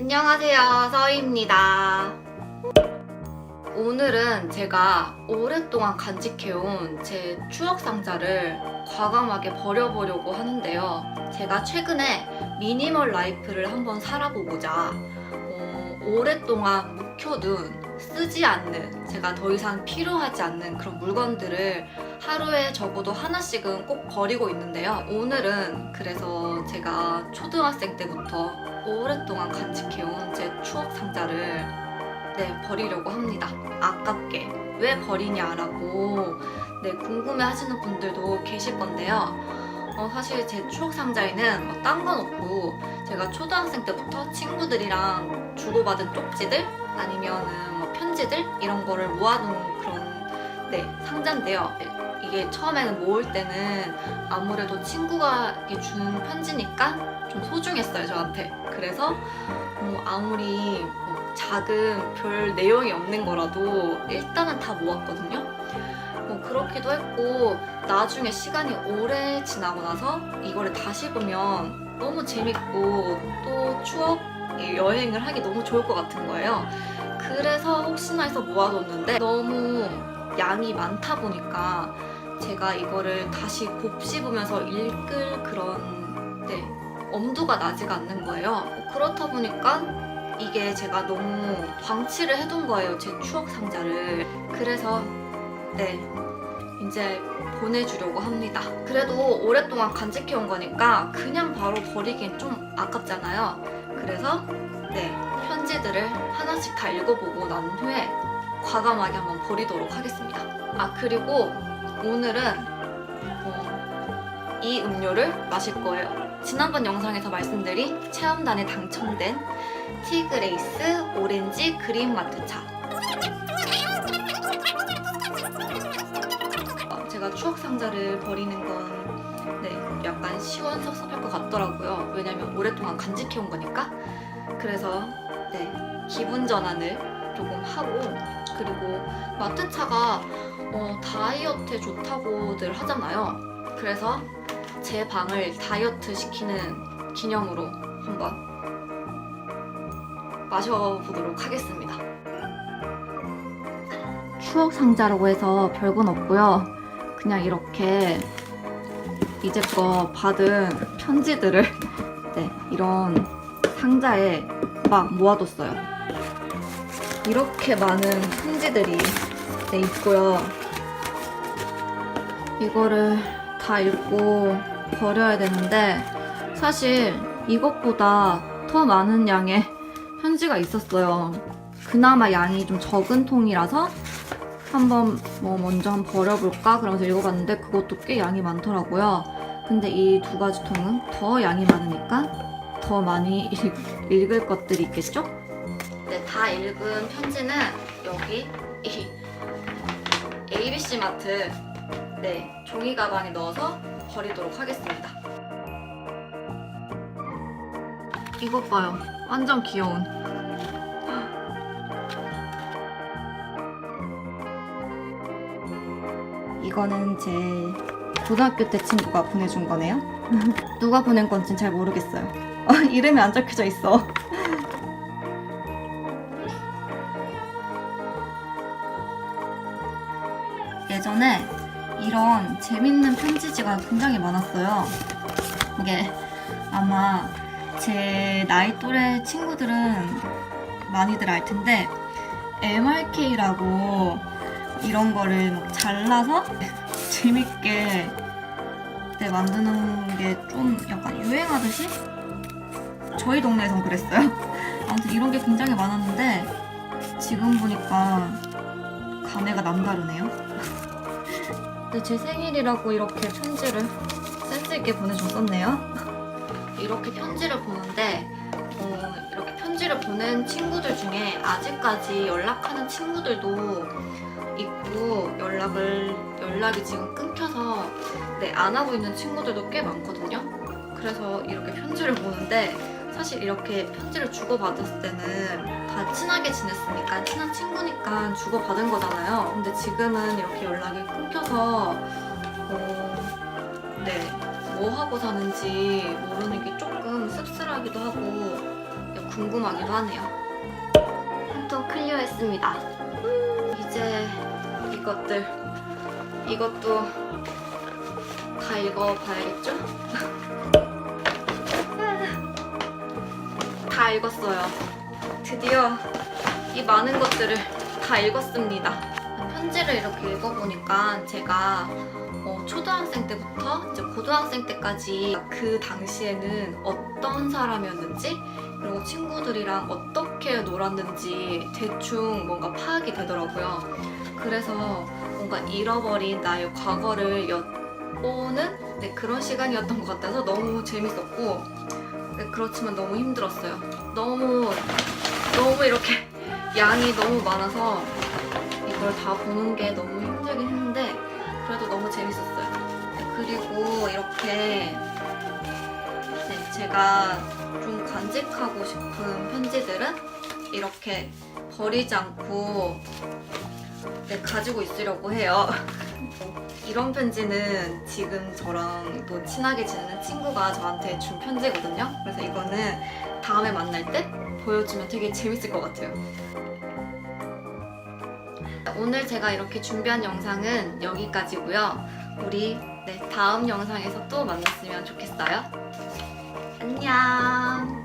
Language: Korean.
안녕하세요, 서희입니다. 오늘은 제가 오랫동안 간직해온 제 추억 상자를 과감하게 버려보려고 하는데요. 제가 최근에 미니멀 라이프를 한번 살아보고자 어, 오랫동안 묵혀둔 쓰지 않는 제가 더 이상 필요하지 않는 그런 물건들을 하루에 적어도 하나씩은 꼭 버리고 있는데요. 오늘은 그래서 제가 초등학생 때부터 오랫동안 간직해온 제 추억 상자를 네, 버리려고 합니다. 아깝게. 왜 버리냐라고 네, 궁금해 하시는 분들도 계실 건데요. 어, 사실 제 추억 상자에는 뭐 딴건 없고 제가 초등학생 때부터 친구들이랑 주고받은 쪽지들 아니면은 뭐 편지들 이런 거를 모아놓은 그런 네, 상자인데요. 이게 처음에는 모을 때는 아무래도 친구가 준 편지니까 좀 소중했어요 저한테. 그래서 뭐 아무리 뭐 작은 별 내용이 없는 거라도 일단은 다 모았거든요. 뭐 그렇기도 했고 나중에 시간이 오래 지나고 나서 이거를 다시 보면 너무 재밌고 또 추억 여행을 하기 너무 좋을 것 같은 거예요. 그래서 혹시나 해서 모아뒀는데 너무 양이 많다 보니까 제가 이거를 다시 곱씹으면서 읽을 그런 네, 엄두가 나지가 않는 거예요. 그렇다 보니까 이게 제가 너무 방치를 해둔 거예요. 제 추억 상자를. 그래서 네 이제 보내주려고 합니다. 그래도 오랫동안 간직해온 거니까 그냥 바로 버리긴 좀 아깝잖아요. 그래서 네 편지들을 하나씩 다 읽어보고 난 후에 과감하게 한번 버리도록 하겠습니다. 아 그리고 오늘은 어, 이 음료를 마실 거예요. 지난번 영상에서 말씀드린 체험단에 당첨된 티그레이스 오렌지 그린 마트차. 어, 제가 추억 상자를 버리는 건 네, 약간 시원섭섭할 것 같더라고요. 왜냐면 오랫동안 간직해온 거니까. 그래서 네, 기분 전환을 조금 하고 그리고 마트차가 어, 다이어트에 좋다고들 하잖아요. 그래서 제 방을 다이어트 시키는 기념으로 한번 마셔보도록 하겠습니다. 추억 상자라고 해서 별건 없고요. 그냥 이렇게 이제껏 받은 편지들을 네, 이런 상자에 막 모아뒀어요. 이렇게 많은 편지들이 네, 있고요. 이거를 다 읽고 버려야 되는데 사실 이것보다 더 많은 양의 편지가 있었어요. 그나마 양이 좀 적은 통이라서 한번 뭐 먼저 한번 버려볼까 그러면서 읽어봤는데 그것도 꽤 양이 많더라고요. 근데 이 두 가지 통은 더 양이 많으니까 더 많이 읽, 읽을 것들이 있겠죠? 네, 다 읽은 편지는 여기 이 ABC 마트 네 종이 가방에 넣어서 버리도록 하겠습니다. 이것 봐요. 완전 귀여운. 이거는 제 고등학교 때 친구가 보내준 거네요. 누가 보낸 건진 잘 모르겠어요. 어, 이름이 안 적혀져 있어. 예전에 이런 재밌는 편지지가 굉장히 많았어요. 이게 아마 제 나이 또래 친구들은 많이들 알 텐데 MRK라고 이런 거를 막 잘라서 재밌게 네, 만드는 게 좀 약간 유행하듯이 저희 동네에선 그랬어요. 아무튼 이런 게 굉장히 많았는데 지금 보니까 감회가 남다르네요. 네, 제 생일이라고 이렇게 편지를 센스 있게 보내줬었네요. 이렇게 편지를 보는데 어, 이렇게 편지를 보낸 친구들 중에 아직까지 연락하는 친구들도 있고 연락을 연락이 지금 끊겨서 네, 안 하고 있는 친구들도 꽤 많거든요. 그래서 이렇게 편지를 보는데 사실 이렇게 편지를 주고받았을 때는 다 친하게 지냈으니까 친한 친구니까 주고받은 거잖아요. 근데 지금은 이렇게 연락이 끊겨서 어, 네, 뭐 하고 사는지 모르는 게 조금 씁쓸하기도 하고 궁금하기도 하네요. 한통 클리어했습니다. 이제 이것들 이것도 다 읽어봐야겠죠? 다 읽었어요. 드디어 이 많은 것들을 다 읽었습니다. 편지를 이렇게 읽어보니까 제가 어, 초등학생 때부터 이제 고등학생 때까지 그 당시에는 어떤 사람이었는지 그리고 친구들이랑 어떻게 놀았는지 대충 뭔가 파악이 되더라고요. 그래서 뭔가 잃어버린 나의 과거를 엿보는 네, 그런 시간이었던 것 같아서 너무 재밌었고 네, 그렇지만 너무 힘들었어요. 너무 너무 이렇게 양이 너무 많아서 이걸 다 보는 게 너무 힘들긴 했는데 그래도 너무 재밌었어요. 네, 그리고 이렇게 네, 제가 좀 간직하고 싶은 편지들은 이렇게 버리지 않고 네, 가지고 있으려고 해요. 이런 편지는 지금 저랑 또 친하게 지내는 친구가 저한테 준 편지거든요. 그래서 이거는 다음에 만날 때 보여주면 되게 재밌을 것 같아요. 오늘 제가 이렇게 준비한 영상은 여기까지고요. 우리 네, 다음 영상에서 또 만났으면 좋겠어요. 안녕.